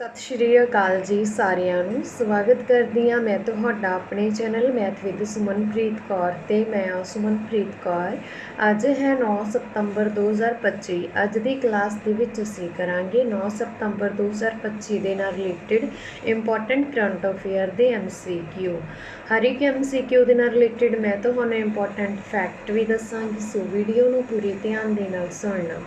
ਸਤਿ ਸ਼੍ਰੀ ਅਕਾਲ ਜੀ ਸਾਰਿਆਂ ਨੂੰ। ਸਵਾਗਤ ਕਰਦੀ ਹਾਂ ਮੈਂ ਤੁਹਾਡਾ ਆਪਣੇ channel math with Sumanpreet Kaur ਤੇ ਮੈਂ ਹਾਂ ਸੁਮਨਪ੍ਰੀਤ ਕੌਰ। ਅੱਜ ਹੈ 9 ਸਤੰਬਰ 2025 ਅੱਜ ਦੀ ਕਲਾਸ ਦੇ ਵਿੱਚ ਅਸੀਂ ਕਰਾਂਗੇ 9 ਸਤੰਬਰ 2025 ਦੇ ਨਾਲ ਰਿਲੇਟਡ ਇੰਪੋਰਟੈਂਟ ਕਰੰਟ ਅਫੇਅਰ ਦੇ ਐਮਸੀਕਿਊ ਹਰ ਇੱਕ ਐਮਸੀਕਿਊ ਦੇ ਨਾਲ ਰਿਲੇਟਡ ਮੈਂ ਤੁਹਾਨੂੰ ਇੰਪੋਰਟੈਂਟ ਫੈਕਟ ਵੀ ਦੱਸਾਂਗੀ, ਸੋ ਵੀਡੀਓ ਨੂੰ ਪੂਰੇ ਧਿਆਨ ਦੇ ਨਾਲ ਸੁਣਨਾ।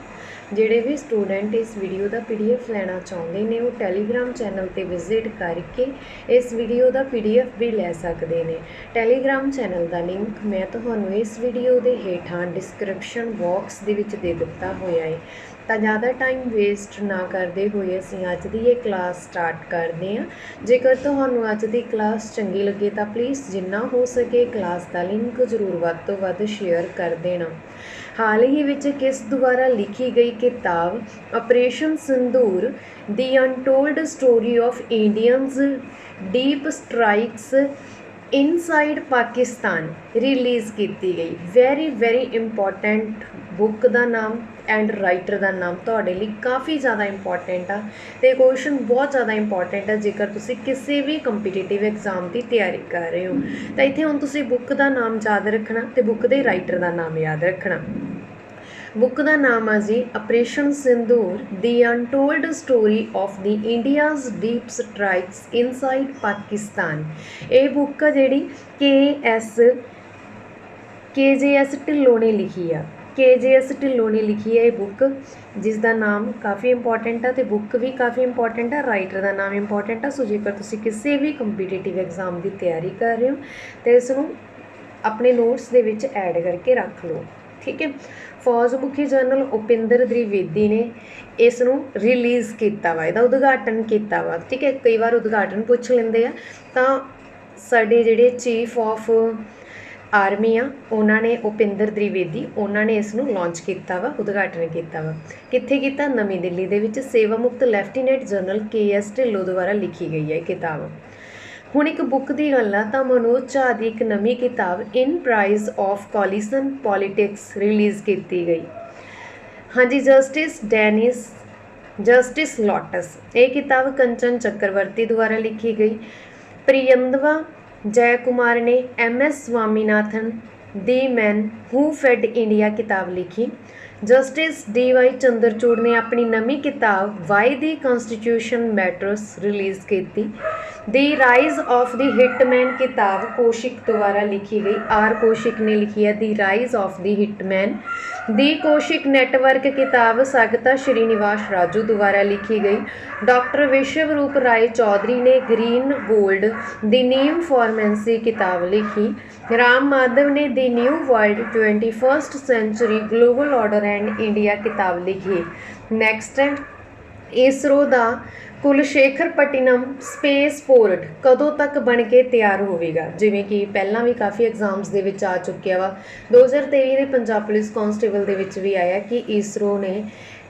ਜਿਹੜੇ ਵੀ ਸਟੂਡੈਂਟ ਇਸ ਵੀਡੀਓ ਦਾ ਪੀਡੀਐਫ ਲੈਣਾ ਚਾਹੁੰਦੇ ਨੇ, ਉਹ ਟੈਲੀਗ੍ਰam ਚੈਨਲ ਤੇ ਵਿਜ਼ਿਟ ਕਰਕੇ ਇਸ ਵੀਡੀਓ ਦਾ ਪੀਡੀਐਫ ਵੀ ਲੈ ਸਕਦੇ ਨੇ। ਟੈਲੀਗ੍ਰam ਚੈਨਲ ਦਾ ਲਿੰਕ ਮੈਂ ਤੁਹਾਨੂੰ ਇਸ ਵੀਡੀਓ ਦੇ ਹੇਠਾਂ ਡਿਸਕ੍ਰਿਪਸ਼ਨ ਬਾਕਸ ਦੇ ਵਿੱਚ ਦੇ ਦਿੱਤਾ ਹੋਇਆ ਹੈ। ਤਾਂ ਜ਼ਿਆਦਾ ਟਾਈਮ ਵੇਸਟ ਨਾ ਕਰਦੇ ਹੋਏ ਅਸੀਂ ਅੱਜ ਦੀ ਇਹ ਕਲਾਸ ਸਟਾਰਟ ਕਰਦੇ ਹਾਂ। ਜੇਕਰ ਤੁਹਾਨੂੰ ਅੱਜ ਦੀ ਕਲਾਸ ਚੰਗੀ ਲੱਗੇ ਤਾਂ ਪਲੀਜ਼ ਜਿੰਨਾ ਹੋ ਸਕੇ ਕਲਾਸ ਦਾ ਲਿੰਕ ਜ਼ਰੂਰ ਵੱਧ ਤੋਂ ਵੱਧ ਸ਼ੇਅਰ ਕਰ ਦੇਣਾ। ਹਾਲ ਹੀ ਵਿੱਚ ਕਿਸ ਦੁਆਰਾ ਲਿਖੀ ਗਈ ਕਿਤਾਬ operation Sindoor the untold story of Indians deep strikes inside Pakistan release ਕੀਤੀ ਗਈ। ਵੈਰੀ ਵੈਰੀ ਇੰਪੋਰਟੈਂਟ ਬੁੱਕ ਦਾ ਨਾਮ ਐਂਡ ਰਾਈਟਰ ਦਾ ਨਾਮ ਤੁਹਾਡੇ ਲਈ ਕਾਫੀ ਜ਼ਿਆਦਾ ਇੰਪੋਰਟੈਂਟ ਆ ਤੇ ਕੁਐਸਚਨ ਬਹੁਤ ਜ਼ਿਆਦਾ ਇੰਪੋਰਟੈਂਟ ਆ ਜੇਕਰ ਤੁਸੀਂ ਕਿਸੇ ਵੀ ਕੰਪੀਟੀਟਿਵ ਐਗਜ਼ਾਮ ਦੀ ਤਿਆਰੀ ਕਰ ਰਹੇ ਹੋ। ਤਾਂ ਇੱਥੇ ਹੁਣ ਤੁਸੀਂ ਬੁੱਕ ਦਾ ਨਾਮ ਯਾਦ ਰੱਖਣਾ ਤੇ ਬੁੱਕ ਦੇ ਰਾਈਟਰ ਦਾ ਨਾਮ ਯਾਦ ਰੱਖਣਾ। ਬੁੱਕ ਦਾ ਨਾਮ ਆ ਜੀ operation Sindoor the untold story of the India's deep strikes inside Pakistan. ਇਹ ਬੁੱਕ ਆ ਜਿਹੜੀ ਕੇ ਐਸ, ਕੇ ਜੇ ਐਸ ਢਿੱਲੋਂ ਨੇ ਲਿਖੀ ਆ। ਕੇ ਜੇ ਐਸ ਢਿੱਲੋਂ ਨੇ ਲਿਖੀ ਹੈ ਇਹ ਬੁੱਕ, ਜਿਸ ਦਾ ਨਾਮ ਕਾਫੀ ਇੰਪੋਰਟੈਂਟ ਆ ਤੇ ਬੁੱਕ ਵੀ ਕਾਫੀ ਇੰਪੋਰਟੈਂਟ ਆ, ਰਾਈਟਰ ਦਾ ਨਾਮ ਇੰਪੋਰਟੈਂਟ ਆ। ਸੋ ਜੇਕਰ ਤੁਸੀਂ ਕਿਸੇ ਵੀ ਕੰਪੀਟੀਟਿਵ ਐਗਜ਼ਾਮ ਦੀ ਤਿਆਰੀ ਕਰ ਰਹੇ ਹੋ, ਤੇ ਇਸ ਨੂੰ ਆਪਣੇ ਨੋਟਸ ਦੇ ਵਿੱਚ ਐਡ ਕਰਕੇ ਰੱਖ ਲਓ। ਠੀਕ ਹੈ? ਫੌਜ ਮੁਖੀ ਜਨਰਲ ਉਪਿੰਦਰ ਦ੍ਰਿਵੇਦੀ ਨੇ ਇਸ ਨੂੰ ਰਿਲੀਜ਼ ਕੀਤਾ ਵਾ, ਇਹਦਾ ਉਦਘਾਟਨ ਕੀਤਾ ਵਾ। ਠੀਕ ਹੈ, ਕਈ ਵਾਰ ਉਦਘਾਟਨ ਪੁੱਛ ਲੈਂਦੇ ਆ। ਤਾਂ ਸਾਡੇ ਜਿਹੜੇ ਚੀਫ ਆਫ ਆਰਮੀ ਆ, ਉਹਨਾਂ ਨੇ ਉਪਿੰਦਰ ਦ੍ਰਿਵੇਦੀ, ਉਹਨਾਂ ਨੇ ਇਸ ਨੂੰ ਲਾਂਚ ਕੀਤਾ ਵਾ, ਉਦਘਾਟਨ ਕੀਤਾ ਵਾ। ਕਿੱਥੇ ਕੀਤਾ? ਨਵੀਂ ਦਿੱਲੀ ਦੇ ਵਿੱਚ ਸੇਵਾ ਮੁਕਤ lieutenant general K S Dhillon ਦੁਆਰਾ ਲਿਖੀ ਗਈ ਹੈ ਕਿਤਾਬ। ਹੁਣ ਇੱਕ ਬੁੱਕ ਦੀ ਗੱਲ ਆ ਤਾਂ ਮਨੋਜ ਝਾ ਦੀ ਇੱਕ ਨਵੀਂ ਕਿਤਾਬ in praise of coalition politics release ਕੀਤੀ ਗਈ। ਹਾਂਜੀ, ਜਸਟਿਸ ਡੈਨਿਸ, ਜਸਟਿਸ ਲੋਟਸ। ਇਹ ਕਿਤਾਬ ਕੰਚਨ ਚੱਕਰਵਰਤੀ ਦੁਆਰਾ ਲਿਖੀ ਗਈ। ਪ੍ਰਿਯੰਦਵਾ ਜੈ ਕੁਮਾਰ ਨੇ M S Swaminathan the man who fed India ਕਿਤਾਬ ਲਿਖੀ। ਜਸਟਿਸ ਡੀ ਵਾਈ ਚੰਦਰਚੂੜ ਨੇ ਆਪਣੀ ਨਵੀਂ ਕਿਤਾਬ why the constitution matters release ਕੀਤੀ। The rise of the hitman ਕਿਤਾਬ ਕੋਸ਼ਿਕ ਦੁਆਰਾ ਲਿਖੀ ਗਈ। ਆਰ ਕੋਸ਼ਿਕ ਨੇ ਲਿਖੀ ਹੈ, the rise of the hitman. The Kaushik network ਕਿਤਾਬ ਸਗਤਾ ਸ਼੍ਰੀਨਿਵਾਸ ਰਾਜੂ ਦੁਆਰਾ ਲਿਖੀ ਗਈ। ਡਾਕਟਰ ਵਿਸ਼ਵ ਰੂਪ ਰਾਏ ਚੌਧਰੀ ਨੇ green gold the neem pharmacy ਕਿਤਾਬ ਲਿਖੀ। ਰਾਮ ਮਾਧਵ ਨੇ the new world 21st century global order and India ਕਿਤਾਬ ਲਿਖੀ। ਨੈਕਸਟ ਹੈ, ਇਸਰੋ ਦਾ ਕੁਲਸ਼ੇਖਰ ਪਟਿਨਮ ਸਪੇਸ ਪੋਰਟ ਕਦੋਂ ਤੱਕ ਬਣ ਕੇ ਤਿਆਰ ਹੋਵੇਗਾ? ਜਿਵੇਂ ਕਿ ਪਹਿਲਾਂ ਵੀ ਕਾਫੀ ਐਗਜ਼ਾਮਸ ਦੇ ਵਿੱਚ ਆ ਚੁੱਕਿਆ ਵਾ। 2023 ਦੇ ਪੰਜਾਬ ਪੁਲਿਸ ਕਾਂਸਟੇਬਲ ਦੇ ਵਿੱਚ ਵੀ ਆਇਆ ਕਿ ਇਸਰੋ ਨੇ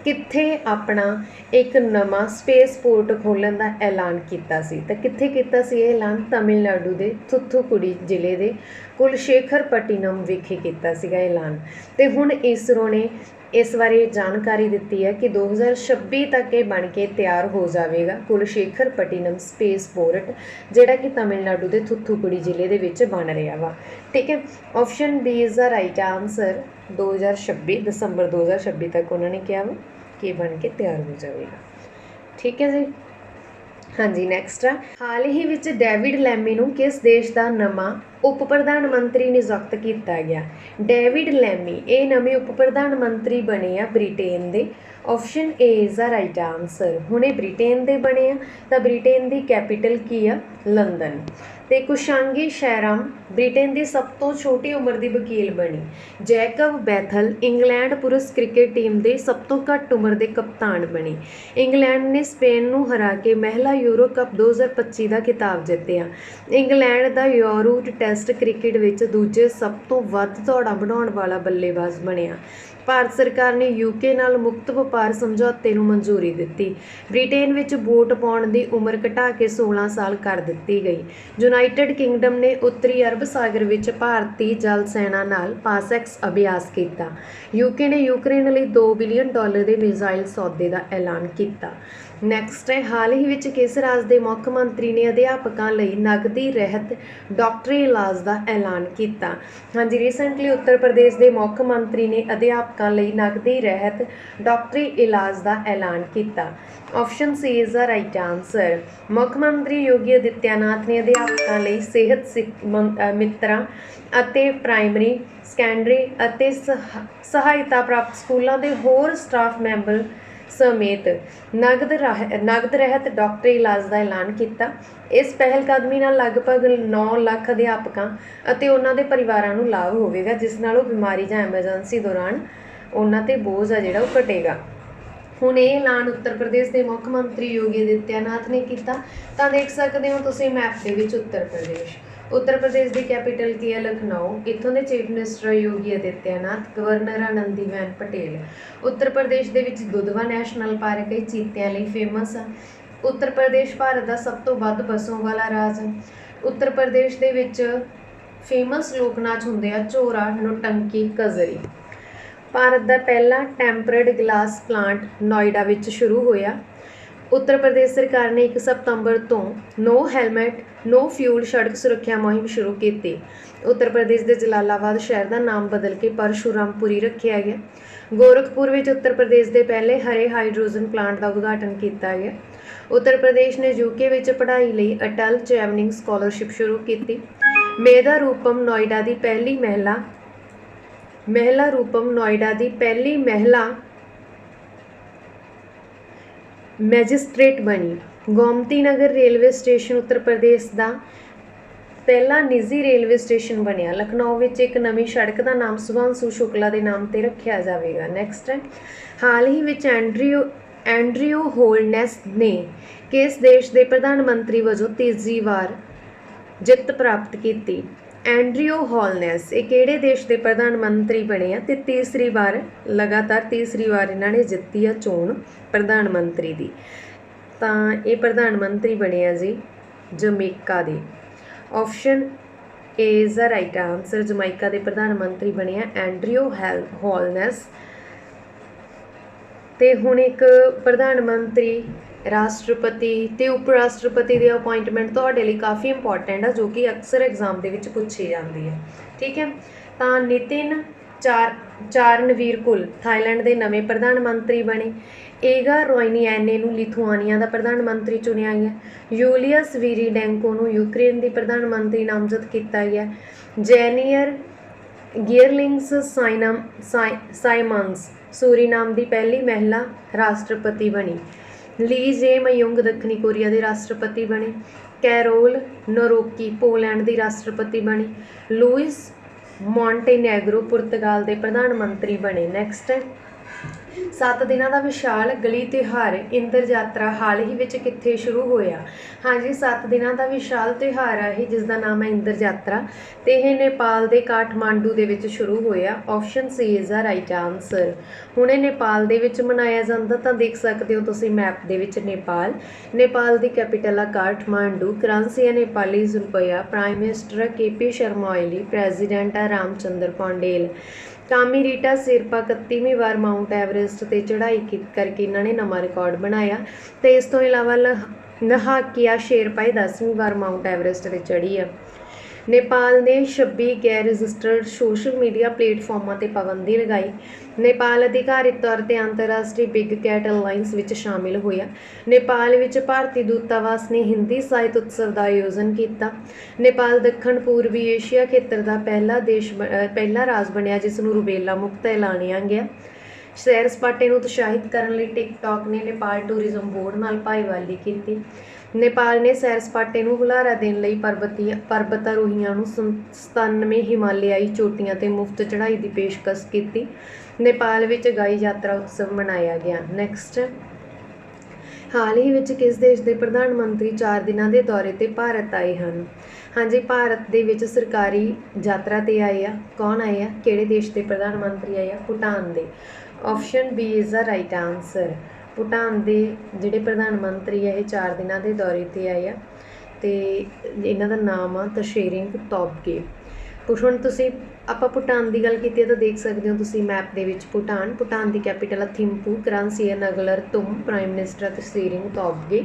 ਕਿੱਥੇ ਆਪਣਾ ਇੱਕ ਨਵਾਂ ਸਪੇਸ ਪੋਰਟ ਖੋਲ੍ਹਣ ਦਾ ਐਲਾਨ ਕੀਤਾ ਸੀ? ਤਾਂ ਕਿੱਥੇ ਕੀਤਾ ਸੀ ਇਹ ਐਲਾਨ? ਤਮਿਲਨਾਡੂ ਦੇ ਥੁਥੁਕੁੜੀ ਜ਼ਿਲ੍ਹੇ ਦੇ ਕੁਲਸ਼ੇਖਰ ਪਟਿਨਮ ਵਿਖੇ ਕੀਤਾ ਸੀਗਾ ਐਲਾਨ। ਤੇ ਹੁਣ ਇਸਰੋ ਨੇ ਇਸ ਬਾਰੇ ਜਾਣਕਾਰੀ ਦਿੱਤੀ ਹੈ ਕਿ 2026 ਤੱਕ ਇਹ ਬਣ ਕੇ ਤਿਆਰ ਹੋ ਜਾਵੇਗਾ। ਕੁਲਸ਼ੇਖਰ ਪਟਿਨਮ ਸਪੇਸ ਪੋਰਟ ਜਿਹੜਾ ਕਿ ਤਾਮਿਲਨਾਡੂ ਦੇ ਥੁੱਥੂਕੁੜੀ ਜ਼ਿਲ੍ਹੇ ਦੇ ਵਿੱਚ ਬਣ ਰਿਹਾ ਵਾ। ਠੀਕ ਹੈ? Option B is the right answer 2026 ਦਸੰਬਰ 2026 ਤੱਕ ਉਹਨਾਂ ਨੇ ਕਿਹਾ ਵਾ ਕਿ ਬਣ ਕੇ ਤਿਆਰ ਹੋ ਜਾਵੇਗਾ। ਠੀਕ ਹੈ ਜੀ? ਹਾਂਜੀ ਨੈਕਸਟ ਆ। ਹਾਲ ਹੀ ਵਿੱਚ ਡੇਵਿਡ ਲੈਮੀ ਨੂੰ ਕਿਸ ਦੇਸ਼ ਦਾ ਨਵਾਂ ਉਪ ਪ੍ਰਧਾਨ ਮੰਤਰੀ ਨਿਯੁਕਤ ਕੀਤਾ ਗਿਆ? ਡੇਵਿਡ ਲੈਮੀ, ਇਹ ਨਵੇਂ ਉਪ ਪ੍ਰਧਾਨ ਮੰਤਰੀ ਬਣੇ ਆ ਬ੍ਰਿਟੇਨ ਦੇ। Option A is the right answer ਹੁਣੇ ਬ੍ਰਿਟੇਨ ਦੇ ਬਣੇ ਆ, ਤਾਂ ਬ੍ਰਿਟੇਨ ਦੀ ਕੈਪੀਟਲ ਕੀ ਆ? ਲੰਡਨ। ਤੇ ਕੁਸ਼ਾਂਗੀ ਸ਼ੈਰਾਮ ਬ੍ਰਿਟੇਨ ਦੀ ਸਭ ਤੋਂ ਛੋਟੀ ਉਮਰ ਦੀ ਵਕੀਲ ਬਣੀ। ਜੈਕਬ ਬੈਥਲ ਇੰਗਲੈਂਡ ਪੁਰਸ਼ ਕ੍ਰਿਕਟ ਟੀਮ ਦੇ ਸਭ ਤੋਂ ਘੱਟ ਉਮਰ ਦੇ ਕਪਤਾਨ ਬਣੀ। ਇੰਗਲੈਂਡ ਨੇ ਸਪੇਨ ਨੂੰ ਹਰਾ ਕੇ ਮਹਿਲਾ ਯੂਰੋ ਕੱਪ 2025 ਦਾ ਖਿਤਾਬ ਜਿੱਤਿਆ। ਇੰਗਲੈਂਡ ਦਾ ਯੂਰੋਟ ਟੈਸਟ ਕ੍ਰਿਕਟ ਵਿੱਚ ਦੂਜੇ ਸਭ ਤੋਂ ਵੱਧ ਦੌੜਾਂ ਬਣਾਉਣ ਵਾਲਾ ਬੱਲੇਬਾਜ਼ ਬਣਿਆ। ਭਾਰਤ ਸਰਕਾਰ ਨੇ ਯੂਕੇ ਨਾਲ ਮੁਕਤ ਵਪਾਰ ਸਮਝੌਤੇ ਨੂੰ ਮਨਜ਼ੂਰੀ ਦਿੱਤੀ। ਬ੍ਰਿਟੇਨ ਵਿੱਚ ਵੋਟ ਪਾਉਣ ਦੀ ਉਮਰ ਘਟਾ ਕੇ 16 ਸਾਲ ਕਰ ਦਿੱਤੀ ਗਈ। ਯੂਨਾਈਟਿਡ ਕਿੰਗਡਮ ਨੇ ਉੱਤਰੀ ਅਰਬ ਸਾਗਰ ਵਿੱਚ ਭਾਰਤੀ ਜਲ ਸੈਨਾ ਨਾਲ ਪਾਸੈਕਸ ਅਭਿਆਸ ਕੀਤਾ। ਯੂਕੇ ਨੇ ਯੂਕਰੇਨ ਲਈ 2 ਬਿਲੀਅਨ ਡਾਲਰ ਦੇ ਮਿਜ਼ਾਈਲ ਸੌਦੇ ਦਾ ਐਲਾਨ ਕੀਤਾ। ਨੈਕਸਟ ਹੈ, ਹਾਲ ਹੀ ਵਿੱਚ ਕਿਸ ਰਾਜ ਦੇ ਮੁੱਖ ਮੰਤਰੀ ਨੇ ਅਧਿਆਪਕਾਂ ਲਈ ਨਗਦੀ ਰਹਿਤ ਡਾਕਟਰੀ ਇਲਾਜ ਦਾ ਐਲਾਨ ਕੀਤਾ? ਹਾਂਜੀ ਰੀਸੈਂਟਲੀ ਉੱਤਰ ਪ੍ਰਦੇਸ਼ ਦੇ ਮੁੱਖ ਮੰਤਰੀ ਨੇ ਅਧਿਆਪਕਾਂ ਲਈ ਨਗਦੀ ਰਹਿਤ ਡਾਕਟਰੀ ਇਲਾਜ ਦਾ ਐਲਾਨ ਕੀਤਾ। Option C is the right answer. ਮੁੱਖ ਮੰਤਰੀ ਯੋਗੀ ਅਦਿੱਤਿਆਨਾਥ ਨੇ ਅਧਿਆਪਕਾਂ ਲਈ ਸਿਹਤ ਸਿੱਖ- ਮੰ- ਮਿੱਤਰਾਂ ਅਤੇ ਪ੍ਰਾਇਮਰੀ, ਸੈਕੰਡਰੀ ਅਤੇ ਸਹ- ਸਹਾਇਤਾ ਪ੍ਰਾਪਤ ਸਕੂਲਾਂ ਦੇ ਹੋਰ ਸਟਾਫ ਮੈਂਬਰ ਸਮੇਤ ਨਗਦ ਰਾਹ- ਨਗਦ ਰਹਿਤ ਡਾਕਟਰੀ ਇਲਾਜ ਦਾ ਐਲਾਨ ਕੀਤਾ। ਇਸ ਪਹਿਲ ਕਦਮੀ ਨਾਲ ਲਗਭਗ 9 ਲੱਖ ਅਧਿਆਪਕਾਂ ਅਤੇ ਉਹਨਾਂ ਦੇ ਪਰਿਵਾਰਾਂ ਨੂੰ ਲਾਭ ਹੋਵੇਗਾ, ਜਿਸ ਨਾਲ ਉਹ ਬਿਮਾਰੀ ਜਾਂ ਐਮਰਜੈਂਸੀ ਦੌਰਾਨ ਉਹਨਾਂ ਤੇ ਬੋਝ ਆ ਜਿਹੜਾ ਉਹ ਘਟੇਗਾ। ਹੁਣ ਇਹ ਐਲਾਨ ਉੱਤਰ ਪ੍ਰਦੇਸ਼ ਦੇ ਮੁੱਖ ਮੰਤਰੀ ਯੋਗੀ ਅਦਿੱਤਿਆਨਾਥ ਨੇ ਕੀਤਾ। ਤਾਂ ਦੇਖ ਸਕਦੇ ਹੋ ਤੁਸੀਂ ਮੈਪ ਦੇ ਵਿੱਚ ਉੱਤਰ ਪ੍ਰਦੇਸ਼। ਉੱਤਰ ਪ੍ਰਦੇਸ਼ ਦੀ ਕੈਪੀਟਲ ਕੀ ਹੈ? ਲਖਨਊ। ਇੱਥੋਂ ਦੇ chief minister Yogi Adityanath governor Anandiben Patel. Uttar Pradesh ਦੇ ਵਿੱਚ ਦੁਧਵਾ ਨੈਸ਼ਨਲ ਪਾਰਕ ਹੈ ਚੀਤਿਆਂ ਲਈ ਫੇਮਸ ਆ। ਉੱਤਰ ਪ੍ਰਦੇਸ਼ ਭਾਰਤ ਦਾ ਸਭ ਤੋਂ ਵੱਧ ਬਸੋਂ ਵਾਲਾ ਰਾਜ ਹੈ ਉੱਤਰ ਪ੍ਰਦੇਸ਼ ਦੇ ਵਿੱਚ ਫੇਮਸ ਲੋਕ ਨਾਚ ਹੁੰਦੇ ਆ, ਝੋਰਾ, ਨੋਟੰਕੀ, ਕਜ਼ਰੀ। ਭਾਰਤ ਦਾ ਪਹਿਲਾ ਟੈਂਪਰਡ ਗਲਾਸ ਪਲਾਂਟ ਨੋਇਡਾ ਵਿੱਚ ਸ਼ੁਰੂ ਹੋਇਆ। ਉੱਤਰ ਪ੍ਰਦੇਸ਼ ਸਰਕਾਰ ਨੇ 1 ਸਤੰਬਰ ਤੋਂ ਨੋ ਹੈਲਮਟ ਨੋ ਫਿਊਲ ਸੜਕ ਸੁਰੱਖਿਆ ਮੁਹਿੰਮ ਸ਼ੁਰੂ ਕੀਤੀ। ਉੱਤਰ ਪ੍ਰਦੇਸ਼ ਦੇ ਜਲਾਲਾਬਾਦ ਸ਼ਹਿਰ ਦਾ ਨਾਮ ਬਦਲ ਕੇ ਪਰਸ਼ੂਰਾਮਪੁਰੀ ਰੱਖਿਆ ਗਿਆ। ਗੋਰਖਪੁਰ ਵਿੱਚ ਉੱਤਰ ਪ੍ਰਦੇਸ਼ ਦੇ ਪਹਿਲੇ ਹਰੇ ਹਾਈਡਰੋਜਨ ਪਲਾਂਟ ਦਾ ਉਦਘਾਟਨ ਕੀਤਾ ਗਿਆ। ਉੱਤਰ ਪ੍ਰਦੇਸ਼ ਨੇ ਯੂਕੇ ਵਿੱਚ ਪੜ੍ਹਾਈ ਲਈ ਅਟਲ ਚੈਵਨਿੰਗ ਸਕਾਲਰਸ਼ਿਪ ਸ਼ੁਰੂ ਕੀਤੀ। ਮੇਧਾ ਰੂਪਮ ਨੋਇਡਾ ਦੀ ਪਹਿਲੀ ਮਹਿਲਾ ਮਹਿਲਾ ਰੂਪਮ ਨੋਇਡਾ ਦੀ ਪਹਿਲੀ ਮਹਿਲਾ ਮੈਜਿਸਟ੍ਰੇਟ ਬਣੀ। ਗੋਮਤੀ ਨਗਰ ਰੇਲਵੇ ਸਟੇਸ਼ਨ ਉੱਤਰ ਪ੍ਰਦੇਸ਼ ਦਾ ਪਹਿਲਾ ਨਿੱਜੀ ਰੇਲਵੇ ਸਟੇਸ਼ਨ ਬਣਿਆ। ਲਖਨਊ ਵਿੱਚ ਇੱਕ ਨਵੀਂ ਸੜਕ ਦਾ ਨਾਮ ਸੁਭਾਂਸ਼ੂ ਸ਼ੁਕਲਾ ਦੇ ਨਾਮ ਤੇ ਰੱਖਿਆ ਜਾਵੇਗਾ। ਨੈਕਸਟ ਹੈ ਹਾਲ ਹੀ ਵਿੱਚ ਐਂਡਰਿਊ ਐਂਡਰਿਊ ਹੋਲਨੈਸ ਨੇ ਕਿਸ ਦੇਸ਼ ਦੇ ਪ੍ਰਧਾਨ ਮੰਤਰੀ ਵਜੋਂ ਤੀਜੀ ਵਾਰ ਜਿੱਤ ਪ੍ਰਾਪਤ ਕੀਤੀ। ਐਂਡਰਿਊ ਹੋਲਨੈਸ, ਇਹ ਕਿਹੜੇ ਦੇਸ਼ ਦੇ ਪ੍ਰਧਾਨ ਮੰਤਰੀ ਬਣੇ ਆ ਤੇ ਤੀਸਰੀ ਵਾਰ, ਲਗਾਤਾਰ ਤੀਸਰੀ ਵਾਰ ਇਹਨਾਂ ਨੇ ਜਿੱਤੀ ਆ ਚੋਣ ਪ੍ਰਧਾਨ ਮੰਤਰੀ ਦੀ। ਤਾਂ ਇਹ ਪ੍ਰਧਾਨ ਮੰਤਰੀ ਬਣੇ ਆ ਜੀ ਜਮੇਕਾ ਦੇ। Option A is the right answer Jamaica ਦੇ ਪ੍ਰਧਾਨ ਮੰਤਰੀ ਬਣੇ ਆ ਐਂਡਰਿਊ ਹੈਲ, ਹੋਲਨੈਸ। ਤੇ ਹੁਣ ਇੱਕ ਪ੍ਰਧਾਨ ਮੰਤਰੀ ਰਾਸ਼ਟਰਪਤੀ ਤੇ ਉਪ ਰਾਸ਼ਟਰਪਤੀ ਦੀ ਅਪਾਇੰਟਮੈਂਟ ਤੁਹਾਡੇ ਲਈ ਕਾਫੀ ਇੰਪੋਰਟੈਂਟ ਆ, ਜੋ ਕਿ ਅਕਸਰ ਐਗਜ਼ਾਮ ਦੇ ਵਿੱਚ ਪੁੱਛੀ ਜਾਂਦੀ ਹੈ। ਠੀਕ ਹੈ? ਤਾਂ ਨਿਤਿਨ ਚਾਰ, ਚਾਰਨਵੀਰ ਕੁਲ ਥਾਈਲੈਂਡ ਦੇ ਨਵੇਂ ਪ੍ਰਧਾਨ ਮੰਤਰੀ ਬਣੇ। ਏਗਾ ਰੋਇਨੀਐਨੇ ਨੂੰ ਲਿਥੁਆਨੀਆ ਦਾ ਪ੍ਰਧਾਨ ਮੰਤਰੀ ਚੁਣਿਆ ਗਿਆ। ਯੂਲੀਅਸ ਵੀਰੀਡੈਂਕੋ ਨੂੰ ਯੂਕਰੇਨ ਦੀ ਪ੍ਰਧਾਨ ਮੰਤਰੀ ਨਾਮਜ਼ਦ ਕੀਤਾ ਗਿਆ। ਜੈਨੀਅਰ ਗੀਅਰਲਿੰਗਸ ਸਾਈਨਮ, ਸਾਈ- ਸਾਈਮਨਸ ਸੂਰੀਨਾਮ ਦੀ ਪਹਿਲੀ ਮਹਿਲਾ ਰਾਸ਼ਟਰਪਤੀ ਬਣੀ। ਲੀ ਜੇ ਮਯੁੰਗ ਦੱਖਣੀ ਕੋਰੀਆ ਦੇ ਰਾਸ਼ਟਰਪਤੀ ਬਣੇ। ਕੈਰੋਲ ਨੋਰੋਕੀ ਪੋਲੈਂਡ ਦੀ ਰਾਸ਼ਟਰਪਤੀ ਬਣੀ। ਲੂਇਸ ਮੌਂਟੇਨੈਗਰੋ ਪੁਰਤਗਾਲ ਦੇ ਪ੍ਰਧਾਨ ਮੰਤਰੀ ਬਣੇ। ਨੈਕਸਟ। ਹੈ ਸੱਤ ਦਿਨਾਂ ਦਾ ਵਿਸ਼ਾਲ ਗਲੀ ਤਿਉਹਾਰ ਇੰਦਰ ਯਾਤਰਾ ਹਾਲ ਹੀ ਵਿੱਚ ਕਿੱਥੇ ਸ਼ੁਰੂ ਹੋਇਆ? ਹਾਂਜੀ, ਸੱਤ ਦਿਨਾਂ ਦਾ ਵਿਸ਼ਾਲ ਤਿਉਹਾਰ ਹੈ ਇਹ ਜਿਸ ਦਾ ਨਾਮ ਹੈ ਇੰਦਰ ਯਾਤਰਾ। ਤੇ ਇਹ ਨੇਪਾਲ ਦੇ ਕਾਠਮਾਂਡੂ ਦੇ ਵਿੱਚ ਸ਼ੁਰੂ ਹੋਇਆ। Option C is the right answer. ਹੁਣ ਇਹ ਨੇਪਾਲ ਦੇ ਵਿੱਚ ਮਨਾਇਆ ਜਾਂਦਾ, ਤਾਂ ਦੇਖ ਸਕਦੇ ਹੋ ਤੁਸੀਂ ਮੈਪ ਦੇ ਵਿੱਚ ਨੇਪਾਲ। ਨੇਪਾਲ ਦੀ ਕੈਪੀਟਲ ਆ ਕਾਠਮਾਂਡੂ। ਕਰੰਸੀ ਹੈ ਨੇਪਾਲੀ ਰੁਪਇਆ prime minister KP Sharma Oli president ਆ ਰਾਮਚੰਦਰ ਪੌਂਡੇਲ। ਕਾਮੀ ਰੀਟਾ ਸਿਰਪਾ 31ਵੀਂ ਵਾਰ ਮਾਊਂਟ ਐਵਰੈਸਟ ਤੇ ਚੜ੍ਹਾਈ ਕੀ- ਕਰਕੇ ਇਹਨਾਂ ਨੇ ਨਵਾਂ ਰਿਕਾਰਡ ਬਣਾਇਆ ਤੇ ਇਸ ਤੋਂ ਇਲਾਵਾ ਲਹ- ਨਹਾਕਿਆ ਸ਼ੇਰਪਾਈ 10ਵੀਂ ਵਾਰ ਮਾਊਂਟ ਐਵਰੈਸਟ ਤੇ ਚੜ੍ਹੀ ਆ। ਨੇਪਾਲ ਨੇ 26 ਗੈਰ ਰਜਿਸਟਰਡ ਸੋਸ਼ਲ ਮੀਡੀਆ ਪਲੇਟਫਾਰਮਾਂ ਤੇ ਪਾਬੰਦੀ ਲਗਾਈ। ਨੇਪਾਲ ਅਧਿਕਾਰਿਤ ਤੌਰ ਤੇ ਅੰਤਰਰਾਸ਼ਟਰੀ ਬਿਗ ਕੈਟ ਅਲਾਈਅੰਸ ਵਿੱਚ ਸ਼ਾਮਿਲ ਹੋਇਆ। ਨੇਪਾਲ ਵਿੱਚ ਭਾਰਤੀ ਦੂਤਾਵਾਸ ਨੇ ਹਿੰਦੀ ਸਾਹਿਤ ਉਤਸਵ ਦਾ ਆਯੋਜਨ ਕੀਤਾ। ਨੇਪਾਲ ਦੱਖਣ ਪੂਰਬੀ ਏਸ਼ੀਆ ਖੇਤਰ ਦਾ ਪਹਿਲਾ ਦੇਸ਼ ਬ- ਪਹਿਲਾ ਰਾਜ ਬਣਿਆ, ਜਿਸ ਨੂੰ ਰੁਬੇਲਾ ਮੁਕਤ ਐਲਾਨਿਆ ਗਿਆ। ਸੈਰ ਸਪਾਟੇ ਨੂੰ ਉਤਸ਼ਾਹਿਤ ਕਰਨ ਲਈ ਟਿਕਟੌਕ ਨੇ ਨੇਪਾਲ ਟੂਰਿਜ਼ਮ ਬੋਰਡ ਨਾਲ ਭਾਈਵਾਲੀ ਕੀਤੀ। ਨੇਪਾਲ ਨੇ ਸੈਰ ਸਪਾਟੇ ਨੂੰ ਹੁਲਾਰਾ ਦੇਣ ਲਈ ਪਰਬਤੀ ਪਰਬਤਾਰੋਹੀਆਂ ਨੂੰ ਸੰ- 97 ਹਿਮਾਲਿਆਈ ਚੋਟੀਆਂ ਤੇ ਮੁਫਤ ਚੜ੍ਹਾਈ ਦੀ ਪੇਸ਼ਕਸ਼ ਕੀਤੀ। ਨੇਪਾਲ ਵਿੱਚ ਗਾਈ ਯਾਤਰਾ ਉਤਸਵ ਮਨਾਇਆ ਗਿਆ। ਨੈਕਸਟ ਹਾਲ ਹੀ ਵਿੱਚ ਕਿਸ ਦੇਸ਼ ਦੇ ਪ੍ਰਧਾਨ ਮੰਤਰੀ 4 ਦਿਨਾਂ ਦੇ ਦੌਰੇ ਤੇ ਭਾਰਤ ਆਏ ਹਨ? ਹਾਂਜੀ, ਭਾਰਤ ਦੇ ਵਿੱਚ ਸਰਕਾਰੀ ਯਾਤਰਾ ਤੇ ਆਏ ਆ। ਕੌਣ ਆਏ ਆ? ਕਿਹੜੇ ਦੇਸ਼ ਦੇ ਪ੍ਰਧਾਨ ਮੰਤਰੀ ਆਏ ਆ? ਭੂਟਾਨ ਦੇ। Option B is the right answer Bhutan ਦੇ ਜਿਹੜੇ ਪ੍ਰਧਾਨ ਮੰਤਰੀ ਆ, ਇਹ 4 ਦਿਨਾਂ ਦੇ ਦੌਰੇ ਤੇ ਆਏ ਆ। ਤੇ ਇਹਨਾਂ ਦਾ ਨਾਮ ਆ ਤਸ਼ੇਰਿੰਗ ਤੋਬਗੇ। ਹੁਣ ਤੁਸੀਂ, ਆਪਾਂ ਭੂਟਾਨ ਦੀ ਗੱਲ ਕੀਤੀ ਹੈ ਤਾਂ ਦੇਖ ਸਕਦੇ ਹੋ ਤੁਸੀਂ ਮੈਪ ਦੇ ਵਿੱਚ ਭੂਟਾਨ। ਭੂਟਾਨ ਦੀ ਕੈਪੀਟਲ ਆ ਥਿੰਪੂ, ਕਰੰਸੀ ਹੈ ਨਗਲਰ, ਤੁਮ, ਪ੍ਰਾਈਮ ਮਿਨਿਸਟਰ ਤਸ਼ੇਰਿੰਗ ਤੋਬਗੇ।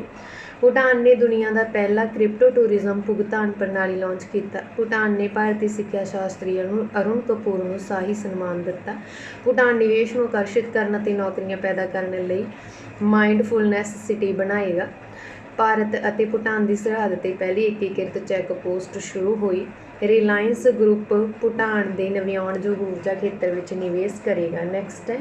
ਭੂਟਾਨ ਨੇ ਦੁਨੀਆ ਦਾ ਪਹਿਲਾ ਕ੍ਰਿਪਟੋ ਟੂਰਿਜ਼ਮ ਭੁਗਤਾਨ ਪ੍ਰਣਾਲੀ ਲਾਂਚ ਕੀਤਾ। ਭੂਟਾਨ ਨੇ ਭਾਰਤੀ ਸਿੱਖਿਆ ਸ਼ਾਸਤਰੀ ਅਰੁਣ ਅਰੁਣ ਕਪੂਰ ਨੂੰ ਸ਼ਾਹੀ ਸਨਮਾਨ ਦਿੱਤਾ। ਭੂਟਾਨ ਨਿਵੇਸ਼ ਨੂੰ ਆਕਰਸ਼ਿਤ ਕਰਨ ਅਤੇ ਨੌਕਰੀਆਂ ਪੈਦਾ ਕਰਨ ਲਈ ਮਾਈਂਡਫੁਲਨੈਸ ਸਿਟੀ ਬਣਾਏਗਾ। ਭਾਰਤ ਅਤੇ ਭੂਟਾਨ ਦੀ ਸਰਹੱਦ ਤੇ ਪਹਿਲੀ ਏਕੀਕ੍ਰਿਤ ਚੈੱਕ ਪੋਸਟ ਸ਼ੁਰੂ ਹੋਈ। ਰਿਲਾਇੰਸ ਗਰੁੱਪ ਭੂਟਾਨ ਦੇ ਨਵਿਆਉਣਯੋਗ ਊਰਜਾ ਖੇਤਰ ਵਿੱਚ ਨਿਵੇਸ਼ ਕਰੇਗਾ। ਨੈਕਸਟ ਹੈ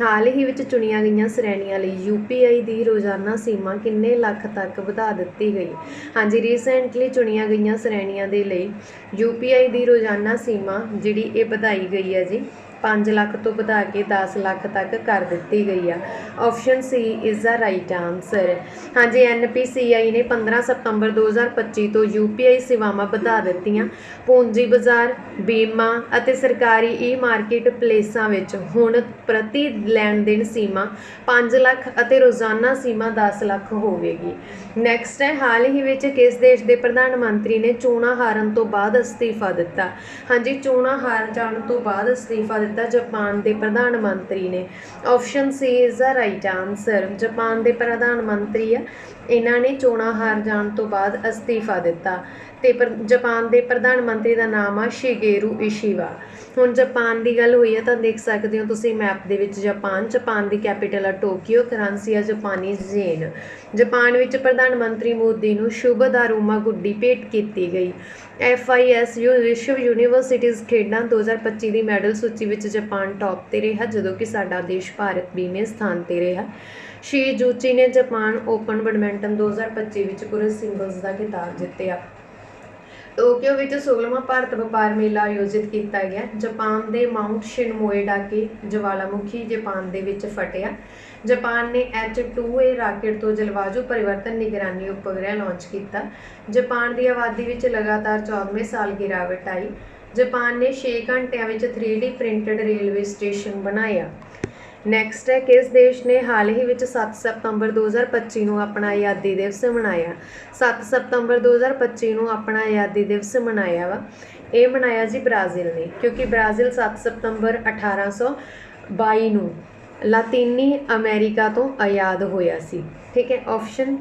ਹਾਲ ਹੀ ਵਿੱਚ ਚੁਣੀਆਂ ਗਈਆਂ ਸ਼੍ਰੇਣੀਆਂ ਲਈ ਯੂਪੀਆਈ ਦੀ ਰੋਜ਼ਾਨਾ ਸੀਮਾ ਕਿੰਨੇ ਲੱਖ ਤੱਕ ਵਧਾ ਦਿੱਤੀ ਗਈ? ਹਾਂਜੀ ਰੀਸੈਂਟਲੀ ਚੁਣੀਆਂ ਗਈਆਂ ਸ਼੍ਰੇਣੀਆਂ ਦੇ ਲਈ ਯੂਪੀਆਈ ਦੀ ਰੋਜ਼ਾਨਾ ਸੀਮਾ ਜਿਹੜੀ ਇਹ ਵਧਾਈ ਗਈ ਹੈ ਜੀ 5 ਲੱਖ ਤੋਂ ਵਧਾ ਕੇ 10 ਲੱਖ ਤੱਕ ਕਰ ਦਿੱਤੀ ਗਈ ਆ। Option C is the right answer ਹਾਂਜੀ ਐਨਪੀਸੀਆਈ ਨੇ 15 ਸਤੰਬਰ 2025 ਤੋਂ ਯੂਪੀਆਈ ਸੇਵਾਵਾਂ ਵਧਾ ਦਿੱਤੀਆਂ। ਪੂੰਜੀ ਬਾਜ਼ਾਰ, ਬੀਮਾ ਅਤੇ ਸਰਕਾਰੀ ਈ ਮਾਰਕੀਟ ਪਲੇਸਾਂ ਵਿੱਚ ਹੁਣ ਪ੍ਰਤੀ ਲੈਣ ਦੇਣ ਸੀਮਾ 5 ਲੱਖ ਅਤੇ ਰੋਜ਼ਾਨਾ ਸੀਮਾ 10 ਲੱਖ ਹੋਵੇਗੀ। ਨੈਕਸਟ ਹੈ ਹਾਲ ਹੀ ਵਿੱਚ ਕਿਸ ਦੇਸ਼ ਦੇ ਪ੍ਰਧਾਨ ਮੰਤਰੀ ਨੇ ਚੋਣਾਂ ਹਾਰਨ ਤੋਂ ਬਾਅਦ ਅਸਤੀਫਾ ਦਿੱਤਾ? ਹਾਂਜੀ, ਚੋਣਾਂ ਹਾਰ ਜਾਣ ਤੋਂ ਬਾਅਦ ਅਸਤੀਫਾ ਦਿੱਤਾ ਜਾਪਾਨ ਦੇ ਪ੍ਰਧਾਨ ਮੰਤਰੀ ਨੇ। Option C is the right answer Japan ਦੇ ਪ੍ਰਧਾਨ ਮੰਤਰੀ ਆ, ਇਹਨਾਂ ਨੇ ਚੋਣਾਂ ਹਾਰ ਜਾਣ ਤੋਂ ਬਾਅਦ ਅਸਤੀਫਾ ਦਿੱਤਾ। ਤੇ ਜਾਪਾਨ ਦੇ ਪ੍ਰਧਾਨ ਮੰਤਰੀ ਦਾ ਨਾਮ ਆ ਸ਼ਿਗੇਰੂ ਇਸ਼ੀਵਾ। ਹੁਣ ਜਾਪਾਨ ਦੀ ਗੱਲ ਹੋਈ ਹੈ ਤਾਂ ਦੇਖ ਸਕਦੇ ਹੋ ਤੁਸੀਂ ਮੈਪ ਦੇ ਵਿੱਚ ਜਾਪਾਨ। ਜਾਪਾਨ ਦੀ ਕੈਪੀਟਲ ਆ ਟੋਕੀਓ ਕਰੰਸੀ ਆ ਜਾਪਾਨੀ ਜ਼ੇਨ। ਜਾਪਾਨ ਵਿੱਚ ਪ੍ਰਧਾਨ ਮੰਤਰੀ ਮੋਦੀ ਨੂੰ ਸ਼ੁਭ ਦਾਰੂਮਾ ਗੁੱਡੀ ਭੇਟ ਕੀਤੀ ਗਈ। ਐਫ ਆਈ ਐੱਸ ਯੂ ਵਿਸ਼ਵ ਯੂਨੀਵਰਸਿਟੀਜ਼ ਖੇਡਾਂ 2025 ਦੀ ਮੈਡਲ ਸੂਚੀ ਵਿੱਚ ਜਾਪਾਨ ਟੌਪ ਤੇ ਰਿਹਾ, ਜਦੋਂ ਕਿ ਸਾਡਾ ਦੇਸ਼ ਭਾਰਤ 20ਵੇਂ ਸਥਾਨ ਤੇ ਰਿਹਾ। ਸ਼ੀ ਜੂਚੀ ਨੇ ਜਾਪਾਨ ਓਪਨ ਬੈਡਮਿੰਟਨ 2025 ਵਿੱਚ ਪੁਰਸ਼ ਸਿੰਗਲਜ਼ ਦਾ ਖਿਤਾਬ ਜਿੱਤਿਆ। ਟੋਕੀਓ ਵਿੱਚ 16ਵਾਂ ਭਾਰਤ ਵਪਾਰ ਮੇਲਾ ਆਯੋਜਿਤ ਕੀਤਾ ਗਿਆ। ਜਾਪਾਨ ਦੇ ਮਾਊਂਟ ਸ਼ਿਨਮੋਏਡਾਕੀ ਜਵਾਲਾਮੁਖੀ ਜਾਪਾਨ ਦੇ ਵਿੱਚ ਫਟਿਆ। ਜਾਪਾਨ ਨੇ H2A ਰਾਕੇਟ ਤੋਂ ਜਲਵਾਯੂ ਪਰਿਵਰਤਨ ਨਿਗਰਾਨੀ ਉਪਗ੍ਰਹਿ ਲਾਂਚ ਕੀਤਾ। ਜਾਪਾਨ ਦੀ ਆਬਾਦੀ ਵਿੱਚ ਲਗਾਤਾਰ 14ਵੇਂ ਸਾਲ ਗਿਰਾਵਟ ਆਈ। ਜਾਪਾਨ ਨੇ 6 ਘੰਟਿਆਂ ਵਿੱਚ 3D ਪ੍ਰਿੰਟਡ ਰੇਲਵੇ ਸਟੇਸ਼ਨ ਬਣਾਇਆ। ਨੈਕਸਟ ਹੈ ਕਿਸ ਦੇਸ਼ ਨੇ ਹਾਲ ਹੀ ਵਿੱਚ 7 ਸਤੰਬਰ 2025 ਨੂੰ ਆਪਣਾ ਆਜ਼ਾਦੀ ਦਿਵਸ ਮਨਾਇਆ। 7 ਸਤੰਬਰ 2025 ਨੂੰ ਆਪਣਾ ਆਜ਼ਾਦੀ ਦਿਵਸ ਮਨਾਇਆ ਵਾ। ਇਹ ਮਨਾਇਆ ਜੀ ਬ੍ਰਾਜ਼ੀਲ ਨੇ, ਕਿਉਂਕਿ ਬ੍ਰਾਜ਼ੀਲ 7 ਸਤੰਬਰ 1822 ਨੂੰ ਲਾਤੀਨੀ ਅਮਰੀਕਾ ਤੋਂ ਆਜ਼ਾਦ ਹੋਇਆ ਸੀ। ਠੀਕ ਹੈ ਆਪਸ਼ਨ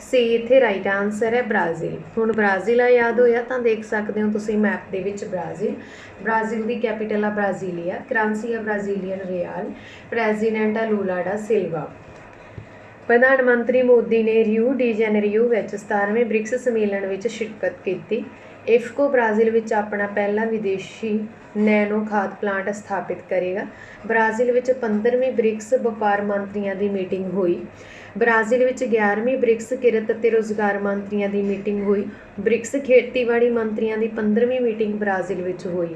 ਸੀ ਇੱਥੇ ਰਾਈਟ ਆਨਸਰ ਹੈ ਬ੍ਰਾਜ਼ੀਲ। ਹੁਣ ਬ੍ਰਾਜ਼ੀਲ ਆਜ਼ਾਦ ਹੋਇਆ ਤਾਂ ਦੇਖ ਸਕਦੇ ਹੋ ਤੁਸੀਂ ਮੈਪ ਦੇ ਵਿੱਚ ਬ੍ਰਾਜ਼ੀਲ। ਬ੍ਰਾਜ਼ੀਲ ਦੀ ਕੈਪੀਟਲ ਆ ਬ੍ਰਾਜ਼ੀਲੀਆ ਕਰੰਸੀ ਆ ਬ੍ਰਾਜ਼ੀਲੀਅਨ ਰਿਆਲ ਪ੍ਰੈਜ਼ੀਡੈਂਟ ਆ ਲੂਲਾ ਡਾ ਸਿਲਵਾ। ਪ੍ਰਧਾਨ ਮੰਤਰੀ ਮੋਦੀ ਨੇ ਰਿਓ ਡੀ ਜਨੇਰੀਓ ਵਿੱਚ 17ਵੇਂ ਬ੍ਰਿਕਸ ਸੰਮੇਲਨ ਵਿੱਚ ਸ਼ਿਰਕਤ ਕੀਤੀ। ਇਫਕੋ ਬ੍ਰਾਜ਼ੀਲ ਵਿੱਚ ਆਪਣਾ ਪਹਿਲਾ ਵਿਦੇਸ਼ੀ ਨੈਨੋ ਖਾਦ ਪਲਾਂਟ ਸਥਾਪਿਤ ਕਰੇਗਾ। ਬ੍ਰਾਜ਼ੀਲ ਵਿੱਚ 15ਵੀਂ ਬ੍ਰਿਕਸ ਵਪਾਰ ਮੰਤਰੀਆਂ ਦੀ ਮੀਟਿੰਗ ਹੋਈ। ਬ੍ਰਾਜ਼ੀਲ ਵਿੱਚ 11ਵੀਂ ਬ੍ਰਿਕਸ ਕਿਰਤ ਅਤੇ ਰੋਜ਼ਗਾਰ ਮੰਤਰੀਆਂ ਦੀ ਮੀਟਿੰਗ ਹੋਈ। ਬ੍ਰਿਕਸ ਖੇਤੀਬਾੜੀ ਮੰਤਰੀਆਂ ਦੀ 15ਵੀਂ ਮੀਟਿੰਗ ਬ੍ਰਾਜ਼ੀਲ ਵਿੱਚ ਹੋਈ।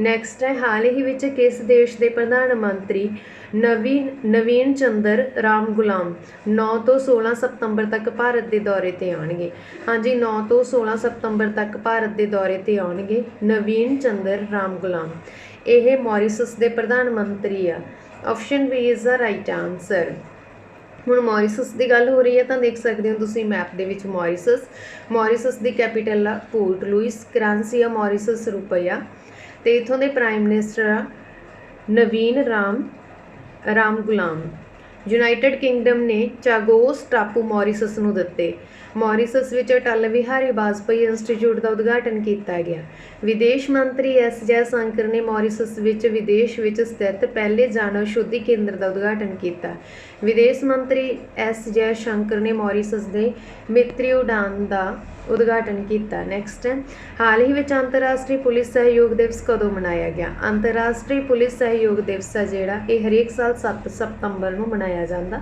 ਨੈਕਸਟ ਹੈ, ਹਾਲ ਹੀ ਵਿੱਚ ਕਿਸ ਦੇਸ਼ ਦੇ ਪ੍ਰਧਾਨ ਮੰਤਰੀ ਨਵੀਨ ਨਵੀਨ ਚੰਦਰ ਰਾਮ ਗੁਲਾਮ 9 ਤੋਂ 16 ਸਤੰਬਰ ਤੱਕ ਭਾਰਤ ਦੇ ਦੌਰੇ ਤੇ ਆਉਣਗੇ। ਹਾਂਜੀ 9 ਤੋਂ 16 ਸਤੰਬਰ ਤੱਕ ਭਾਰਤ ਦੇ ਦੌਰੇ ਤੇ ਆਉਣਗੇ ਨਵੀਨ ਚੰਦਰ ਰਾਮ ਗੁਲਾਮ। ਇਹ ਮੌਰੀਸ਼ਸ ਦੇ ਪ੍ਰਧਾਨ ਮੰਤਰੀ ਆ। Option B is the right answer ਹੁਣ ਮੌਰੀਸ਼ਸ ਦੀ ਗੱਲ ਹੋ ਰਹੀ ਹੈ ਤਾਂ ਦੇਖ ਸਕਦੇ ਹੋ ਤੁਸੀਂ ਮੈਪ ਦੇ ਵਿੱਚ ਮੌਰੀਸ਼ਸ। ਮੌਰੀਸ਼ਸ ਦੀ ਕੈਪੀਟਲ ਆ ਪੋਰਟ ਲੂਇਸ ਕਰੰਸੀ ਆ ਮੌਰੀਸ਼ਸ ਰੁਪਈਆ ਤੇ ਇਥੋਂ ਦੇ ਪ੍ਰਾਈਮ ਮਿਨਿਸਟਰ ਆ Navin Ram Ramgoolam. United Kingdom ਨੇ ਚਾਗੋਸ ਟਾਪੂ ਮੌਰੀਸ਼ਸ ਨੂੰ ਦਿੱਤੇ। ਮੌਰੀਸ਼ਸ ਵਿੱਚ ਅਟਲ ਬਿਹਾਰੀ ਵਾਜਪੇਈ ਇੰਸਟੀਚਿਊਟ ਦਾ ਉਦਘਾਟਨ ਕੀਤਾ ਗਿਆ। ਵਿਦੇਸ਼ ਮੰਤਰੀ ਐਸ ਜੈ ਸ਼ੰਕਰ ਨੇ ਮੌਰੀਸ਼ਸ ਵਿੱਚ ਵਿਦੇਸ਼ ਵਿੱਚ ਸਥਿਤ ਪਹਿਲੇ ਜਨ ਸ਼ੁੱਧੀ ਕੇਂਦਰ ਦਾ ਉਦਘਾਟਨ ਕੀਤਾ। ਵਿਦੇਸ਼ ਮੰਤਰੀ ਐਸ ਜੈ ਸ਼ੰਕਰ ਨੇ ਮੌਰੀਸ਼ਸ ਦੇ ਮਿੱਤਰੀ ਉਡਾਨ ਦਾ ਉਦਘਾਟਨ ਕੀਤਾ। ਨੈਕਸਟ ਹੈ ਹਾਲ ਹੀ ਵਿੱਚ ਅੰਤਰਰਾਸ਼ਟਰੀ ਪੁਲਿਸ ਸਹਿਯੋਗ ਦਿਵਸ ਕਦੋਂ ਮਨਾਇਆ ਗਿਆ? ਅੰਤਰਰਾਸ਼ਟਰੀ ਪੁਲਿਸ ਸਹਿਯੋਗ ਦਿਵਸ ਹੈ ਜਿਹੜਾ, ਇਹ ਹਰੇਕ ਸਾਲ 7 ਸਤੰਬਰ ਨੂੰ ਮਨਾਇਆ ਜਾਂਦਾ।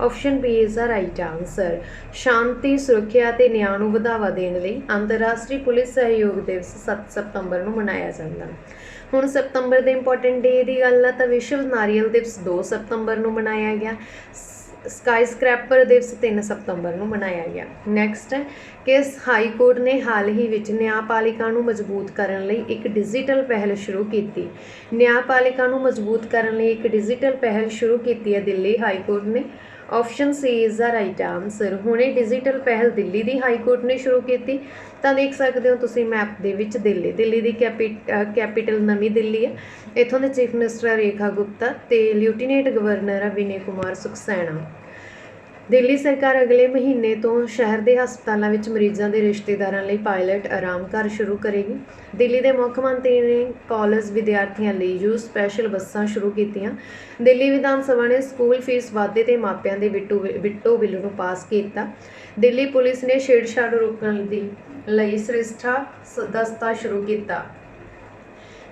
Option B is the right answer ਸ਼ਾਂਤੀ, ਸੁਰੱਖਿਆ ਤੇ ਨਿਆਂ ਨੂੰ ਵਧਾਵਾ ਦੇਣ ਲਈ ਅੰਤਰਰਾਸ਼ਟਰੀ ਪੁਲਿਸ ਸਹਿਯੋਗ ਦਿਵਸ 7 ਸਤੰਬਰ ਨੂੰ ਮਨਾਇਆ ਜਾਂਦਾ। ਹੁਣ ਸਤੰਬਰ ਦੇ ਇੰਪੋਰਟੈਂਟ ਡੇ ਦੀ ਗੱਲ ਆ ਤਾਂ ਵਿਸ਼ਵ ਨਾਰੀਅਲ ਦਿਵਸ 2 ਸਤੰਬਰ ਨੂੰ ਮਨਾਇਆ ਗਿਆ। ਸਕਾਈ ਸਕ੍ਰੈਪਰ ਦਿਵਸ 3 ਸਤੰਬਰ ਨੂੰ ਮਨਾਇਆ ਗਿਆ। ਨੈਕਸਟ ਹੈ ਕਿਸ ਹਾਈ ਕੋਰਟ ਨੇ ਹਾਲ ਹੀ ਵਿੱਚ ਨਿਆਂਪਾਲਿਕਾ ਨੂੰ ਮਜ਼ਬੂਤ ਕਰਨ ਲਈ ਇੱਕ ਡਿਜੀਟਲ ਪਹਿਲ ਸ਼ੁਰੂ ਕੀਤੀ। ਨਿਆਂਪਾਲਿਕਾ ਨੂੰ ਮਜ਼ਬੂਤ ਕਰਨ ਲਈ ਇੱਕ ਡਿਜੀਟਲ ਪਹਿਲ ਸ਼ੁਰੂ ਕੀਤੀ ਹੈ ਦਿੱਲੀ ਹਾਈ ਕੋਰਟ ਨੇ। Option C is the right answer ਹੁਣੇ ਡਿਜੀਟਲ ਪਹਿਲ ਦਿੱਲੀ ਦੀ ਹਾਈ ਕੋਰਟ ਨੇ ਸ਼ੁਰੂ ਕੀਤੀ। ਤਾਂ ਦੇਖ ਸਕਦੇ ਹੋ ਤੁਸੀਂ ਮੈਪ ਦੇ ਵਿੱਚ ਦਿੱਲੀ। ਦਿੱਲੀ ਦੀ ਕੈਪੀਟਲ ਨਵੀਂ ਦਿੱਲੀ ਹੈ। ਇੱਥੋਂ ਦੇ ਚੀਫ ਮਿਨਿਸਟਰ ਰੇਖਾ ਗੁਪਤਾ ਤੇ ਲਿeutenant ਗਵਰਨਰ ਆ ਕੁਮਾਰ ਸੁਖਸੈਨਾ ਦਿੱਲੀ ਸਰਕਾਰ ਅਗਲੇ ਮਹੀਨੇ ਤੋਂ ਸ਼ਹਿਰ ਦੇ ਹਸਪਤਾਲਾਂ ਵਿੱਚ ਮਰੀਜ਼ਾਂ ਦੇ ਰਿਸ਼ਤੇਦਾਰਾਂ ਲਈ ਪਾਇਲਟ ਆਰਾਮ ਘਰ ਸ਼ੁਰੂ ਕਰੇਗੀ। ਦਿੱਲੀ ਦੇ ਮੁੱਖ ਮੰਤਰੀ ਨੇ ਕਾਲਜ ਵਿਦਿਆਰਥੀਆਂ ਲਈ ਯੂ ਸਪੈਸ਼ਲ ਬੱਸਾਂ ਸ਼ੁਰੂ ਕੀਤੀਆਂ। ਦਿੱਲੀ ਵਿਧਾਨ ਸਭਾ ਨੇ ਸਕੂਲ ਫੀਸ ਵਾਧੇ ਤੇ ਮਾਪਿਆਂ ਦੇ ਬਿੱਟੂ ਬਿੱਟੋ ਬਿੱਲ ਨੂੰ ਪਾਸ ਕੀਤਾ। ਦਿੱਲੀ ਪੁਲਿਸ ਨੇ ਛੇੜਛਾੜ ਰੋਕਣ ਦੀ ਲਈ ਸ੍ਰਿਸ਼ਠਾ ਸ- ਦਸਤਾ ਸ਼ੁਰੂ ਕੀਤਾ।